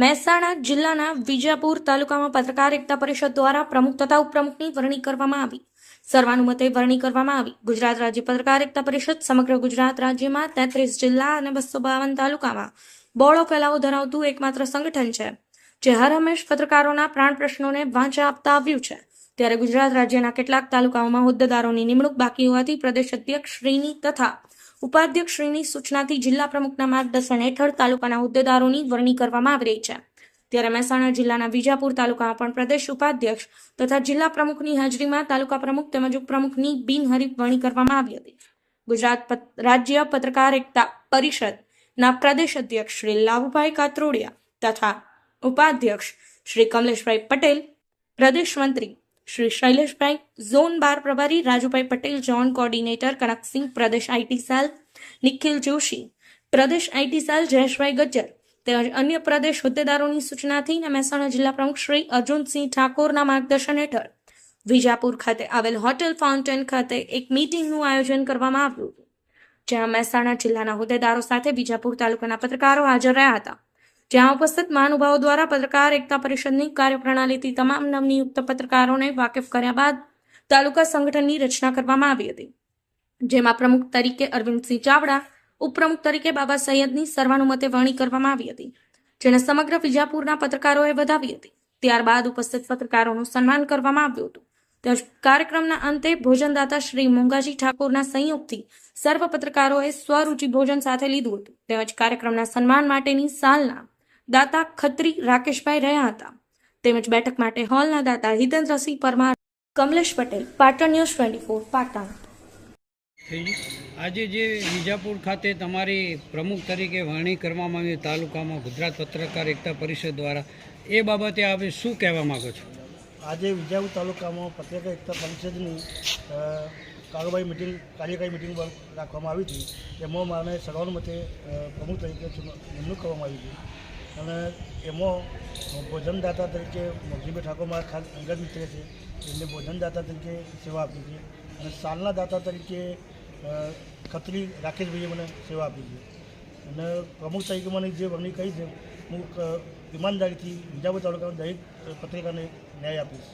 મહેસાણા જિલ્લાના વિજાપુર તાલુકામાં પત્રકાર એકતા પરિષદ દ્વારા પ્રમુખ તથા ઉપપ્રમુખની વરણી કરવામાં આવી. સર્વાનુમતે વરણી કરવામાં આવી. ગુજરાત રાજ્ય પત્રકાર એકતા પરિષદ સમગ્ર ગુજરાત રાજ્યમાં તેત્રીસ જિલ્લા અને બસો બાવન તાલુકામાં બહોળો ફેલાવો ધરાવતું એકમાત્ર સંગઠન છે, જે હર હંમેશ પત્રકારોના પ્રાણ પ્રશ્નોને વાંચા આપતા આવ્યું છે. ત્યારે ગુજરાત રાજ્યના કેટલાક તાલુકાઓમાં હોદ્દેદારોની નિમણૂક બાકી હોવાથી પ્રદેશ અધ્યક્ષ શ્રીની તથા ઉપાધ્યક્ષ શ્રીની સૂચનાથી જિલ્લા પ્રમુખના માર્ગદર્શન હેઠળ તાલુકાના હોદ્દેદારોની વરણી કરવામાં આવી રહી છે. ત્યારે મહેસાણા જિલ્લાના વિજાપુર તાલુકામાં પણ પ્રદેશ ઉપાધ્યક્ષ તથા જિલ્લા પ્રમુખની હાજરીમાં તાલુકા પ્રમુખ તેમજ ઉપપ્રમુખની બિનહરીફ વરણી કરવામાં આવી હતી. ગુજરાત રાજ્ય પત્રકાર એકતા પરિષદના પ્રદેશ અધ્યક્ષ શ્રી લાભુભાઈ કાત્રોડિયા તથા ઉપાધ્યક્ષ શ્રી કમલેશભાઈ પટેલ, પ્રદેશ મંત્રી શ્રી શૈલેષભાઈ, ઝોન બાર પ્રભારી રાજુભાઈ પટેલ, ઝોન કોર્ડિનેટર કનકસિંહ, પ્રદેશ IT cell, Nikhil Joshi, Pradesh IT cell Jayeshbhai Gajjar તેમજ અન્ય પ્રદેશ હોદ્દેદારોની સૂચનાથી મહેસાણા જિલ્લા પ્રમુખ શ્રી અર્જુનસિંહ ઠાકોરના માર્ગદર્શન હેઠળ વિજાપુર ખાતે આવેલ હોટેલ ફાઉન્ટેન ખાતે એક મીટિંગનું આયોજન કરવામાં આવ્યું હતું, જ્યાં મહેસાણા જિલ્લાના હોદ્દેદારો સાથે વિજાપુર તાલુકાના પત્રકારો હાજર રહ્યા હતા. જ્યાં ઉપસ્થિત મહાનુભાવો દ્વારા પત્રકાર એકતા પરિષદની કાર્યપ્રણાલીથી તમામ નવનિયુક્ત પત્રકારોને વાકેફ કર્યા બાદ તાલુકા સંગઠનની રચના કરવામાં આવી હતી. જેમાં પ્રમુખ તરીકે અરવિંદસિંહ ચાવડા, ઉપપ્રમુખ તરીકે બાબા સૈયદની સર્વાનુમતે વરણી કરવામાં આવી હતી, જેને સમગ્ર વિજાપુરના પત્રકારોએ વધાવી હતી. ત્યારબાદ ઉપસ્થિત પત્રકારોનું સન્માન કરવામાં આવ્યું હતું. તેમજ કાર્યક્રમના અંતે ભોજનદાતા શ્રી મોંઘાજી ઠાકોરના સંયોગથી સર્વ પત્રકારોએ સ્વરૂચિ ભોજન સાથે લીધું હતું. તેમજ કાર્યક્રમના સન્માન માટેની સાલના દાતા ખત્રી રાકેશભાઈ રહ્યા હતા. તેમજ બેઠક માટે હોલના દાતા Hitendrasinh Parmar Kamlesh Patel Patan news twenty four Patan. આજે જે વિજાપુર ખાતે તમારી પ્રમુખ તરીકે વરણી કરવામાં આવી તાલુકામાં ગુજરાત પત્રકાર એકતા પરિષદ દ્વારા એ બાબતે આપણે શું કહેવા માગો છો? આજે વિજાપુર તાલુકામાં પત્રકાર એકતા પરિષદની કારોબારી મિટિંગ કાર્યકારી મિટિંગ રાખવામાં આવી હતી. એમાં મારે સર્વાનુમતે પ્રમુખ તરીકે નિમણૂક કરવામાં આવી હતી. અને એમાં ભોજનદાતા તરીકે મોગજીભાઈ ઠાકોર મારા ખાસ અંગત મિત્ર છે. એમને ભોજનદાતા તરીકે સેવા આપી છે. અને સાલના દાતા તરીકે ખત્રી રાકેશભાઈએ મને સેવા આપી છે. અને પ્રમુખ તરીકે મને જે વરણી કહી છે, હું ઈમાનદારીથી વિજાપુર તાલુકાના દરેક પત્રિકાને ન્યાય આપીશ.